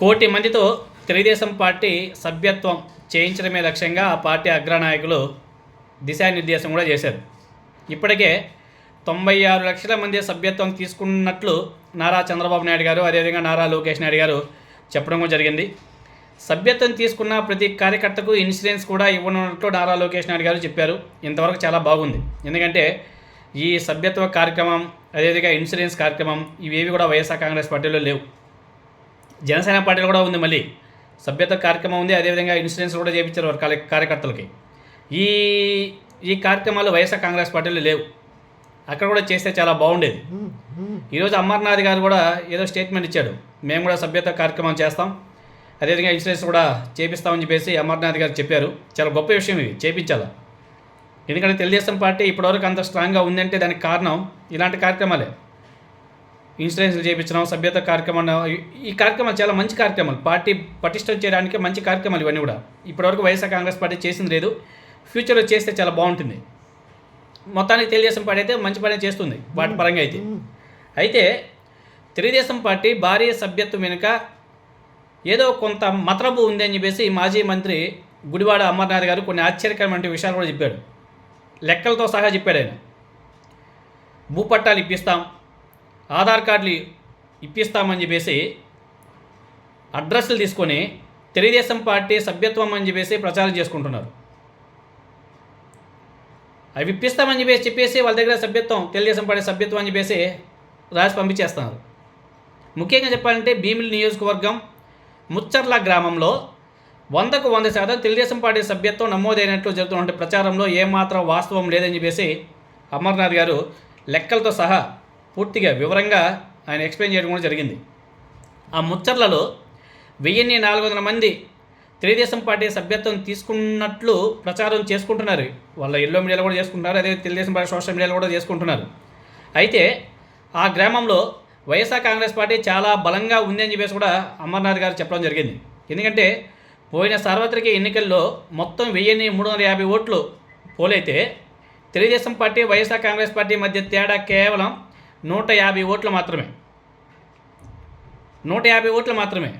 కోటి మందితో తెలుగుదేశం పార్టీ సభ్యత్వం చేయించడమే లక్ష్యంగా ఆ పార్టీ అగ్రనాయకులు దిశానిర్దేశం కూడా చేశారు. ఇప్పటికే తొంభై ఆరు లక్షల మంది సభ్యత్వం తీసుకున్నట్లు నారా చంద్రబాబు నాయుడు గారు అదేవిధంగా నారా లోకేష్ నాయుడు గారు చెప్పడం కూడా జరిగింది. సభ్యత్వం తీసుకున్న ప్రతి కార్యకర్తకు ఇన్సూరెన్స్ కూడా ఇవ్వనున్నట్లు నారా లోకేష్ నాయుడు గారు చెప్పారు. ఇంతవరకు చాలా బాగుంది. ఎందుకంటే ఈ సభ్యత్వ కార్యక్రమం అదేవిధంగా ఇన్సూరెన్స్ కార్యక్రమం ఇవేవి కూడా వైఎస్ఆర్ కాంగ్రెస్ పార్టీలో లేవు. జనసేన పార్టీలో కూడా ఉంది మళ్ళీ. సభ్యత కార్యక్రమం ఉంది. అదేవిధంగా ఇన్సూరెన్స్ కూడా చేయించారు వారి కార్య- కార్యకర్తలకి. ఈ ఈ కార్యక్రమాలు వైఎస్ఆర్ కాంగ్రెస్ పార్టీలో లేవు. అక్కడ కూడా చేస్తే చాలా బాగుండేది. ఈరోజు అమర్నాథ్ గారు కూడా ఏదో స్టేట్మెంట్ ఇచ్చాడు. మేము కూడా సభ్యత కార్యక్రమం చేస్తాం. అదేవిధంగా ఇన్సూరెన్స్ కూడా చేపిస్తామని చెప్పేసి అమర్నాథ్ గారు చెప్పారు. చాలా గొప్ప విషయం ఇది. చేపించాలా? ఎందుకంటే తెలుగుదేశం పార్టీ ఇప్పటివరకు అంత స్ట్రాంగ్గా ఉందంటే దానికి కారణం ఇలాంటి కార్యక్రమాలే. ఇన్సూరెన్స్లు చేయించడం సభ్యత కార్యక్రమం ఈ కార్యక్రమాలు చాలా మంచి కార్యక్రమాలు. పార్టీ పటిష్టం చేయడానికి మంచి కార్యక్రమాలు ఇవన్నీ కూడా. ఇప్పటివరకు వైఎస్ఆర్ కాంగ్రెస్ పార్టీ చేసింది లేదు. ఫ్యూచర్లో చేస్తే చాలా బాగుంటుంది. మొత్తానికి తెలుగుదేశం పార్టీ అయితే మంచి పని చేస్తుంది వాటి పరంగా అయితే. అయితే తెలుగుదేశం పార్టీ భారీ సభ్యత్వం వెనుక ఏదో కొంత మతలబు ఉంది అని చెప్పేసి మాజీ మంత్రి గుడివాడ అమర్నాథ్ గారు కొన్ని ఆశ్చర్యకరమైన విషయాలు కూడా చెప్పాడు. లెక్కలతో సహా చెప్పాడు ఆయన. భూపట్టాలు ఇప్పిస్తాం ఆధార్ కార్డులు ఇప్పిస్తామని చెప్పేసి అడ్రస్లు తీసుకొని తెలుగుదేశం పార్టీ సభ్యత్వం అని చెప్పేసి ప్రచారం చేసుకుంటున్నారు. అవి ఇప్పిస్తామని చెప్పేసి చెప్పేసి వాళ్ళ దగ్గర సభ్యత్వం తెలుగుదేశం పార్టీ సభ్యత్వం అని చెప్పేసి రాసి పంపించేస్తున్నారు. ముఖ్యంగా చెప్పాలంటే భీమిలి నియోజకవర్గం ముచ్చర్ల గ్రామంలో వందకు వంద శాతం తెలుగుదేశం పార్టీ సభ్యత్వం నమోదైనట్లు జరుగుతున్న ప్రచారంలో ఏమాత్రం వాస్తవం లేదని చెప్పేసి అమర్నాథ్ గారు లెక్కలతో సహా పూర్తిగా వివరంగా ఆయన ఎక్స్ప్లెయిన్ చేయడం కూడా జరిగింది. ఆ ముచ్చట్లలో వెయ్యిన్ని నాలుగు వందల మంది తెలుగుదేశం పార్టీ సభ్యత్వం తీసుకున్నట్లు ప్రచారం చేసుకుంటున్నారు. వాళ్ళ ఎల్లో మీడియాలో కూడా చేసుకుంటున్నారు అదే తెలుగుదేశం పార్టీ సోషల్ మీడియాలో కూడా చేసుకుంటున్నారు. అయితే ఆ గ్రామంలో వైఎస్ఆర్ కాంగ్రెస్ పార్టీ చాలా బలంగా ఉంది అని చెప్పేసి కూడా అమర్నాథ్ గారు చెప్పడం జరిగింది. ఎందుకంటే పోయిన సార్వత్రిక ఎన్నికల్లో మొత్తం వెయ్యిన్ని మూడు వందల యాభై ఓట్లు పోలైతే Telugu Desam party YSR Congress party మధ్య తేడా కేవలం నూట యాభై ఓట్లు మాత్రమే. నూట యాభై ఓట్లు మాత్రమే.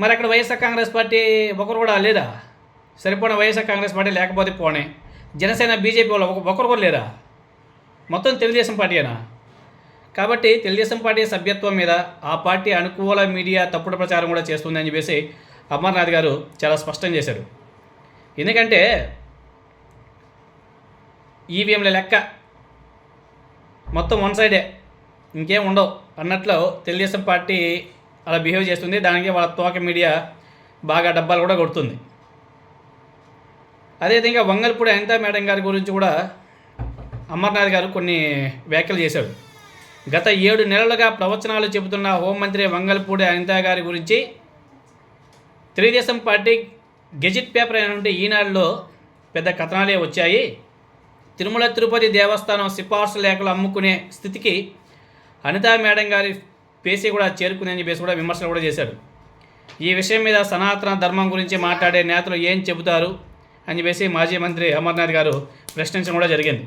మరి అక్కడ వైఎస్ఆర్ కాంగ్రెస్ పార్టీ ఒకరు కూడా లేదా? సరిపోయిన వైఎస్ఆర్ కాంగ్రెస్ పార్టీ లేకపోతే పోనే. జనసేన బీజేపీ వాళ్ళు ఒక- ఒకరు కూడా లేరా? మొత్తం తెలుగుదేశం పార్టీనా కాబట్టి తెలుగుదేశం పార్టీ సభ్యత్వం మీద ఆ పార్టీ అనుకూల మీడియా తప్పుడు ప్రచారం కూడా చేస్తుందని చెప్పేసి అమర్నాథ్ గారు చాలా స్పష్టం చేశారు. ఎందుకంటే ఈవీఎంల లెక్క మొత్తం వన్ సైడే ఇంకేం ఉండవు. అన్నట్లు తెలుగుదేశం పార్టీ అలా బిహేవ్ చేస్తుంది. దానికి వాళ్ళ తోక మీడియా బాగా డబ్బాలు కూడా కొడుతుంది. అదేవిధంగా వంగల్పూడి అనితా మేడం గారి గురించి కూడా అమర్నాథ్ గారు కొన్ని వ్యాఖ్యలు చేశాడు. గత ఏడు నెలలుగా ప్రవచనాలు చెబుతున్న హోంమంత్రి వంగల్పూడి అనితా గారి గురించి తెలుగుదేశం పార్టీ గెజిట్ పేపర్ అయినటువంటి ఈనాడులో పెద్ద కథనాలే వచ్చాయి. తిరుమల తిరుపతి దేవస్థానం సిఫార్సు లేఖలు అమ్ముకునే స్థితికి అనితా మేడం గారి పేసీ కూడా చేరుకుందని చెప్పేసి కూడా విమర్శలు కూడా చేశాడు. ఈ విషయం మీద సనాతన ధర్మం గురించి మాట్లాడే నేతలు ఏం చెబుతారు అని చెప్పేసి మాజీ మంత్రి అమర్నాథ్ గారు ప్రశ్నించడం కూడా జరిగింది.